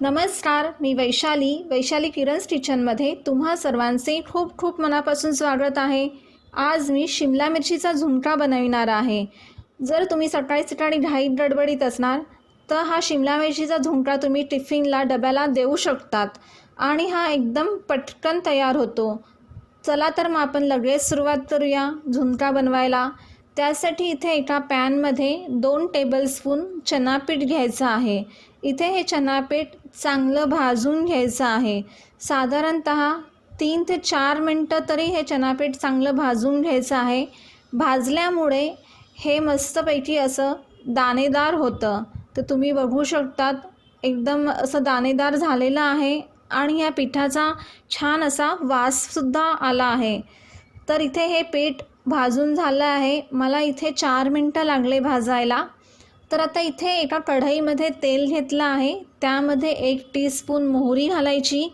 नमस्कार मी वैशाली. वैशाली किरण्स किचनमध्ये तुम्हा सर्वांचे खूप खूप मनापासून स्वागत आहे. आज मी शिमला मिरचीचा झुणका बनविणार आहे. जर तुम्ही सकाळी सकाळी घाई गडबडीत असणार तर हा शिमला मिरचीचा झुणका तुम्ही टिफिनला डब्याला देऊ शकतात आणि हा एकदम पटकन तयार होतो. चला तर मग आपण लगेच सुरुवात करूया झुणका बनवायला. त्यासाठी इथे एका पॅनमध्ये दोन टेबलस्पून चनापीठ घ्यायचं आहे. इथे हे चनापीठ चांगलं भाजून घ्यायचं आहे. साधारणत तीन ते चार मिनटं तरी हे चनापीठ चांगलं भाजून घ्यायचं आहे. भाजल्यामुळे हे मस्तपैकी असं दाणेदार होतं. तर तुम्ही बघू शकतात एकदम असं दाणेदार झालेलं आहे आणि या पिठाचा छान असा वाससुद्धा आला आहे. तर इथे हे पीठ भाजून झालं आहे. मला इथे चार मिनटं लागले भाजायला. तर आता इथे एका कढईमध्ये तेल घेतलं आहे. त्यामध्ये एक टीस्पून मोहरी घालायची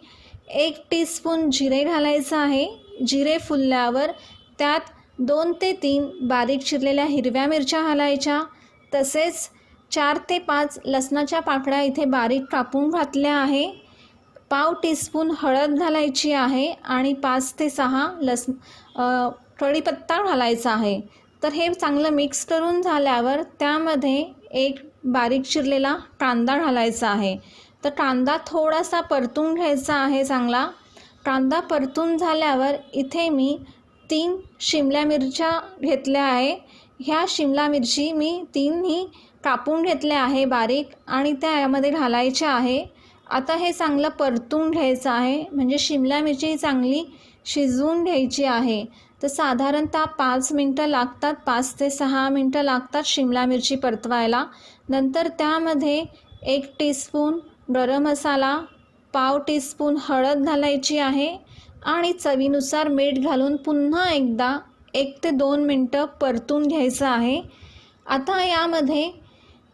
एक टीस्पून जिरे घालायचं आहे. जिरे फुलल्यावर त्यात दोन ते तीन बारीक चिरलेल्या हिरव्या मिरच्या घालायच्या. तसेच चार ते पाच लसणाच्या पाकळ्या इथे बारीक कापून घातल्या आहे. पाव टीस्पून हळद घालायची आहे आणि पाच ते सहा लस कढीपत्ता घालायचा आहे. तर हे चांगलं मिक्स करून झाल्यावर त्यामध्ये एक बारीक चिरलेला कांदा घालायचा आहे. तर कांदा थोडासा परतून घ्यायचा आहे चांगला. कांदा परतून झाल्यावर इथे मी तीन शिमला मिरच्या घेतल्या आहे. ह्या शिमला मिरची मी तीनही कापून घेतल्या आहे बारीक आणि त्या यामध्ये घालायच्या आहे. आता हे चांगलं परतून घ्यायचं आहे. म्हणजे शिमला मिरची चांगली शिजवून घ्यायची आहे. तर साधारणतः पाच मिनटं लागतात पाच ते सहा मिनटं लागतात शिमला मिरची परतवायला. नंतर त्यामध्ये एक टीस्पून गरम मसाला पाव टीस्पून हळद घालायची आहे आणि चवीनुसार मीठ घालून पुन्हा एकदा एक ते दोन मिनटं परतून घ्यायचं आहे. आता यामध्ये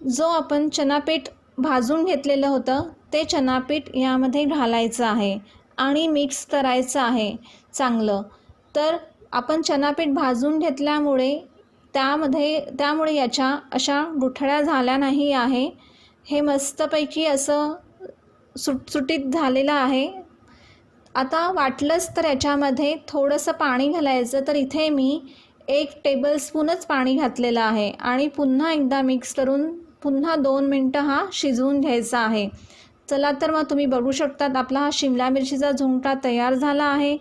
जो आपण चनापीठ भाजून घेतलेलं होतं ते चनापीठ यामध्ये घालायचं आहे. आणि मिक्स करायचं आहे चांगलं. तर आपण चनापीठ भाजून घेतल्यामुळे त्यामध्ये त्यामुळे याच्या अशा गुठळ्या झाल्या नाही आहे. हे मस्तपैकी असं सुटसुटीत झालेलं आहे. आता वाटलंच तर याच्यामध्ये थोडंसं पाणी घालायचं तर इथे मी एक टेबलस्पूनच पाणी घातलेलं आहे. आणि पुन्हा एकदा मिक्स करून पुन्हा दोन मिनटं हा शिजवून घ्यायचा आहे. चला तर मग तुम्ही बघू शकतात आपला हा शिमला मिरचीचा झुंगटा तयार झाला आहे.